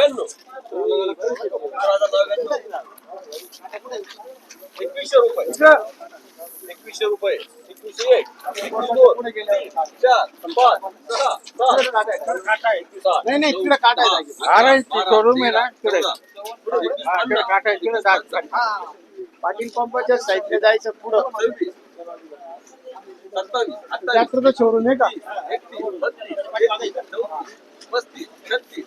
नव्याण्णव एकवीसशे रुपये. एकवीसशे रुपये. एकवीसशे एक. एकवीस दोन. चार. पाच. सहा. सात. सात, नाही, नाही, तिकडे काटा आहे. दहा, अरे, showroom आहे ना, बारा, तिकडे. हा, दाब. पाटील पंपाच्या जायचं पुढं. सत्तावीस. शोरूम आहे का? एकतीस. बत्तीस. पस्तीस छत्तीस.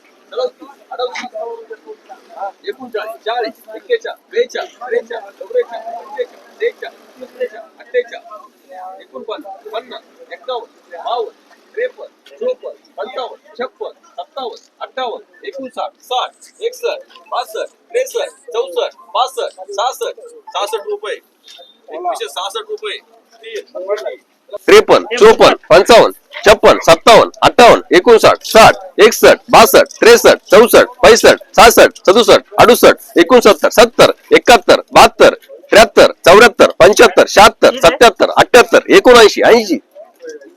एकोणचाळीस चाळीस एक्केचाळीस बेचाळीस त्रेचाळीस चौवेचाळीस पंचेचाळीस त्रेचाळीस चौवेचाळीस अठ्ठेचाळीस एकोणपन्नास पन्नास एक्कावन्न बावन्न त्रेपन्न चोपन्न पंचावन्न छप्पन सत्तावन्न अठ्ठावन्न एकोणसाठ साठ एकसष्ट बासष्ट त्रेसष्ट चौसष्ट बासष्ट सहासष्ट सहासष्ट रुपये एकवीसशे सहासष्ट रुपये तीन त्रेपन्न चोपन्न पंचावन्न. छप्पन सत्तावन्न अठ्ठावन्न एकोणसाठ साठ एकसष्ट बासष्ट त्रेसष्ट चौसष्ट पैसष्ट सहासष्ट सदुसष्ट अडुसष्ट एकोणसत्तर सत्तर एकाहत्तर बहात्तर त्र्याहत्तर चौऱ्याहत्तर पंच्याहत्तर शहात्तर सत्याहत्तर अठ्याहत्तर एकोणऐंशी ऐंशी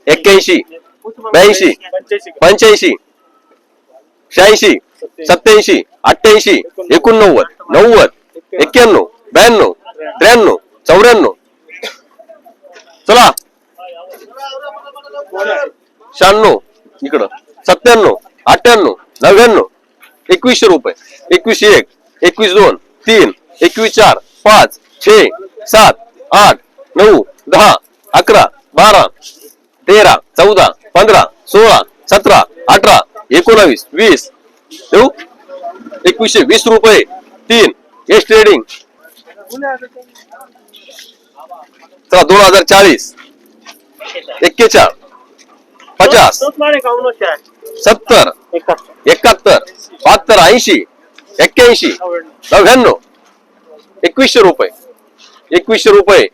एक्क्याऐंशी ब्याऐंशी पंच्याऐंशी शहाऐंशी सत्याऐंशी अठ्ठ्याऐंशी एकोणनव्वद नव्वद एक्क्याण्णव ब्याण्णव त्र्याण्णव चौऱ्याण्णव. चला. शहाण्णव इकडं. सत्त्याण्णव अठ्ठ्याण्णव नव्याण्णव. एकवीसशे रुपये. एकवीसशे एक एकवीस दोन तीन एकवीस चार पाच छे सात आठ नऊ दहा अकरा बारा तेरा चौदा पंधरा सोळा सतरा अठरा एकोणावीस वीस. ठेवू एकवीसशे वीस रुपये. तीन एस ट्रेडिंग. चला दोन हजार चाळीस. एक्केचाळ पचास. सत्तर. एकाहत्तर. बहात्तर ऐंशी. एक्क्याऐंशी. नव्याण्णव. एकवीसशे रुपये. एकवीसशे रुपये.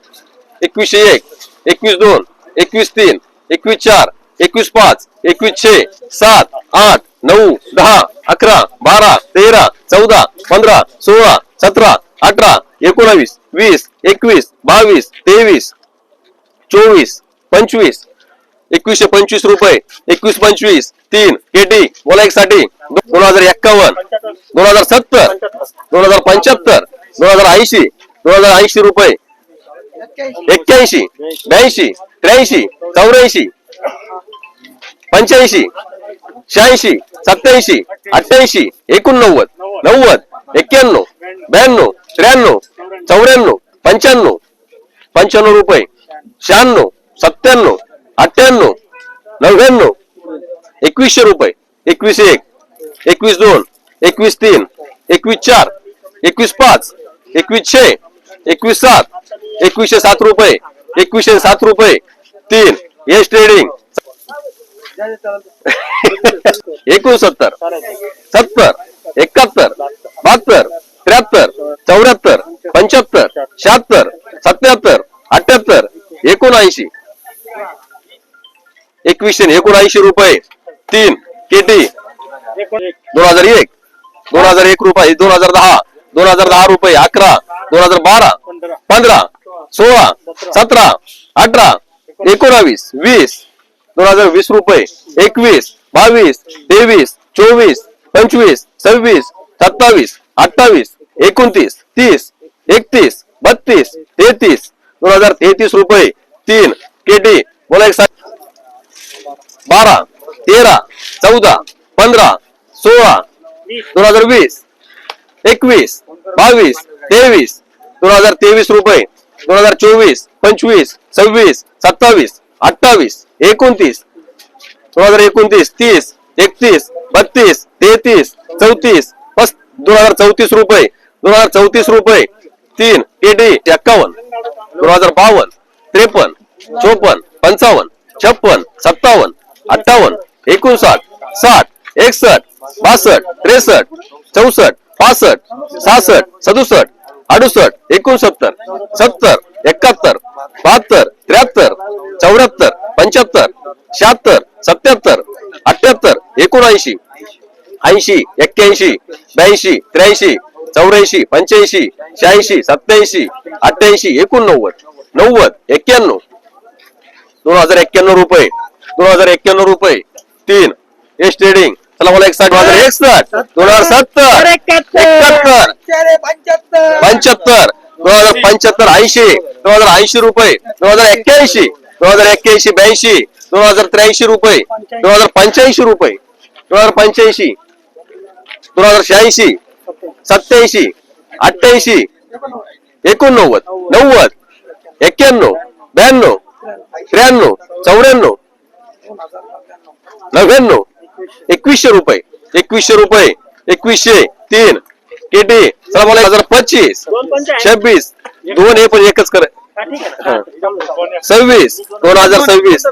एकवीसशे एक. एकवीस दोन. एकवीस तीन. एकवीस चार. एकवीस पाच. एकवीस छे. सात आठ नऊ दहा अकरा बारा तेरा चौदा पंधरा सोळा सतरा अठरा एकोणावीस वीस एकवीस बावीस तेवीस चोवीस पंचवीस एकवीसशे पंचवीस रुपये एकवीस पंचवीस तीन केटी बोला एक साठी दोन हजार एक्कावन्न दोन हजार सत्तर दोन हजार पंच्याहत्तर दोन हजार ऐंशी दोन हजार ऐंशी रुपये. एक्क्याऐंशी ब्याऐंशी त्र्याऐंशी चौऱ्याऐंशी पंच्याऐंशी शहाऐंशी सत्याऐंशी अठ्ठ्याऐंशी एकोणनव्वद नव्वद एक्क्याण्णव ब्याण्णव त्र्याण्णव चौऱ्याण्णव पंच्याण्णव पंच्याण्णव रुपये शहाण्णव सत्त्याण्णव अठ्ठ्याण्णव नव्याण्णव एकवीसशे रुपये एकवीस एक एकवीस दोन एकवीस तीन एकवीस चार एकवीस पाच एकवीस छे एकवीस सात एकवीसशे सात रुपये एकवीसशे सात रुपये तीन एस ट्रेडिंग. एकोणसत्तर सत्तर एकाहत्तर बहात्तर त्र्याहत्तर चौऱ्याहत्तर पंच्याहत्तर शहात्तर सत्याहत्तर अठ्याहत्तर एकोणऐंशी. एकवीसशे एकोणऐंशी रुपये. तीन केटी. दोन हजार एक. दोन हजार एक रुपये. दोन हजार दहा. दोन हजार दहा रुपये. अकरा. दोन हजार बारा. पंधरा. सोळा. सतरा. अठरा. एकोणावीस. वीस. दोन हजार वीस रुपये. एकवीस. बावीस. तेवीस. चोवीस. पंचवीस. सव्वीस. सत्तावीस. अठ्ठावीस. एकोणतीस. तीस. एकतीस. बत्तीस. तेहतीस. दोन हजार तेहतीस रुपये. तीन. केटी. बोला एक बारा तेरा चौदा पंधरा सोळा दोन हजार वीस एकवीस बावीस तेवीस दोन हजार तेवीस रुपये दोन हजार चोवीस पंचवीस सव्वीस सत्तावीस अठ्ठावीस एकोणतीस दोन हजार एकोणतीस तीस एकतीस बत्तीस तेहतीस चौतीस पस् दोन हजार चौतीस रुपये दोन हजार चौतीस रुपये तीन एडी एक्कावन्न दोन हजार बावन्न त्रेपन्न चोपन्न पंचावन्न छप्पन सत्तावन्न अठ्ठावन्न एकोणसाठ साठ एकसष्ट बासष्ट त्रेसष्ट चौसष्ट पासष्ट सहासष्ट सदुसष्ट अडुसष्ट एकोणसत्तर सत्तर एकाहत्तर बहात्तर त्र्याहत्तर चौऱ्याहत्तर पंच्याहत्तर शहात्तर सत्याहत्तर अठ्याहत्तर एकोणऐंशी ऐंशी एक्क्याऐंशी ब्याऐंशी त्र्याऐंशी चौऱ्याऐंशी पंच्याऐंशी शहाऐंशी सत्याऐंशी अठ्ठ्याऐंशी एकोणनव्वद नव्वद एक्क्याण्णव. दोन हजार एक्क्याण्णव रुपये. दोन हजार एक्क्याण्णव रुपये तीन एस ट्रेडिंग चला बोला एकसष्ट दोन हजार एकसष्ट दोन हजार सत्तर एकाहत्तर पंच्याहत्तर दोन हजार पंच्याहत्तर ऐंशी दोन हजार ऐंशी रुपये दोन हजार एक्क्याऐंशी दोन हजार एक्क्याऐंशी ब्याऐंशी दोन हजार त्र्याऐंशी रुपये दोन हजार पंच्याऐंशी रुपये दोन हजार पंच्याऐंशी दोन हजार शहाऐंशी सत्याऐंशी अठ्ठ्याऐंशी एकोणनव्वद नव्वद एक्क्याण्णव ब्याण्णव त्र्याण्णव चौऱ्याण्णव नव्याण्णव. एकवीसशे रुपये. एकवीसशे रुपये. एकवीसशे तीन. केटी हजार पच्चीस छब्बीस. दोन हे पण एकच कर. सव्वीस. दोन हजार सव्वीस.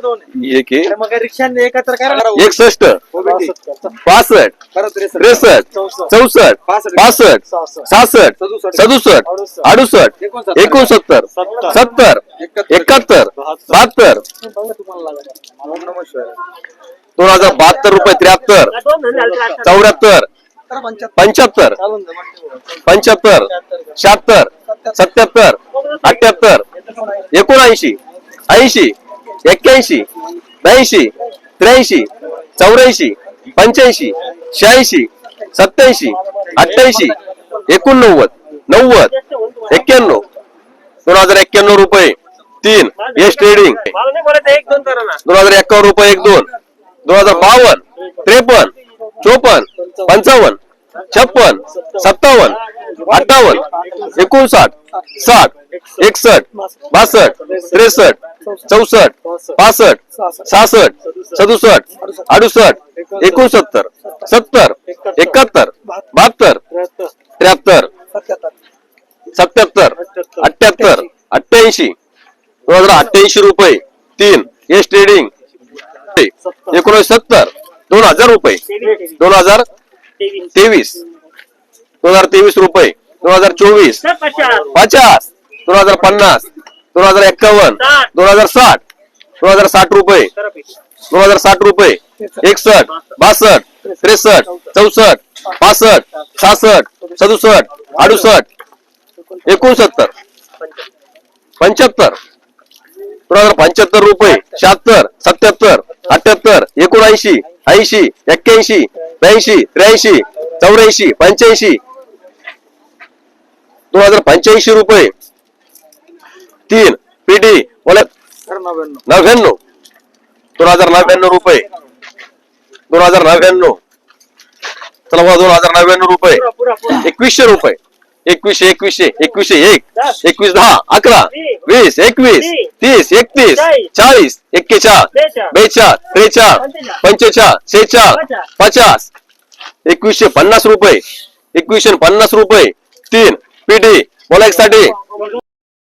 एक. मग रिक्षाने एकत्र करा. एकसष्ट. पासष्ट. त्रेसष्ट. चौसष्ट. पासष्ट. सहासष्ट. सदुसष्ट. अडुसष्ट. एकोणसत्तर. सत्तर. एकाहत्तर. बहात्तर. दोन हजार बहात्तर रुपये त्र्याहत्तर. चौऱ्याहत्तर. पंच्याहत्तर. पंच्याहत्तर. शहात्तर. सत्याहत्तर. अठ्याहत्तर. एकोणऐंशी ऐंशी एक्क्याऐंशी ब्याऐंशी त्र्याऐंशी चौऱ्याऐंशी पंच्याऐंशी शहाऐंशी सत्याऐंशी अठ्ठ्याऐंशी एकोणनव्वद नव्वद एक्क्याण्णव दोन हजार एक्क्याण्णव रुपये तीन एस ट्रेडिंग दोन हजार एक्कावन्न रुपये एक दोन. दोन हजार बावन्न त्रेपन्न चोपन्न पंचावन्न छप्पन सत्तावन्न अठ्ठावन्न एकोणसाठ साठ एकसष्ट बासष्ट त्रेसष्ट चौसष्ट पासष्ट सहासष्ट सदुसष्ट अडुसष्ट एकोणसत्तर सत्तर एकाहत्तर बहात्तर त्र्याहत्तर सत्याहत्तर अठ्याहत्तर अठ्ठ्याऐंशी दोन हजार अठ्ठ्याऐंशी रुपये तीन एस ट्रेडिंग एकोणीस सत्तर दोन हजार रुपये दोन हजार तेवीस दोन हजार तेवीस रुपये दोन हजार चोवीस पचास दोन हजार पन्नास दोन हजार एक्कावन्न दोन हजार साठ दोन हजार साठ रुपये दोन हजार साठ रुपये एकसष्ट बासष्ट त्रेसष्ट चौसष्ट पासष्ट सहासष्ट सदुसष्ट अडुसष्ट एकोणसत्तर पंच्याहत्तर दोन हजार पंच्याहत्तर रुपये शहात्तर सत्याहत्तर अठ्याहत्तर एकोणऐंशी ऐंशी एक्क्याऐंशी ब्याऐंशी त्र्याऐंशी चौऱ्याऐंशी पंच्याऐंशी दोन हजार पंच्याऐंशी रुपये तीन पीटी बोला. नव्याण्णव. दोन हजार नव्याण्णव रुपये. दोन हजार नव्याण्णव. चला बघा दोन हजार नव्याण्णव रुपये. एकवीसशे रुपये. एकवीसशे एकवीसशे एकवीसशे एक एकवीस दहा अकरा वीस एकवीस तीस एकतीस चाळीस एक्केचाळ बेचाळ त्रेचाळ पंचेचाळ शेचाळ पचास. एकवीसशे पन्नास रुपये. एकवीसशे पन्नास रुपये. तीन पीटी बोला एक साठी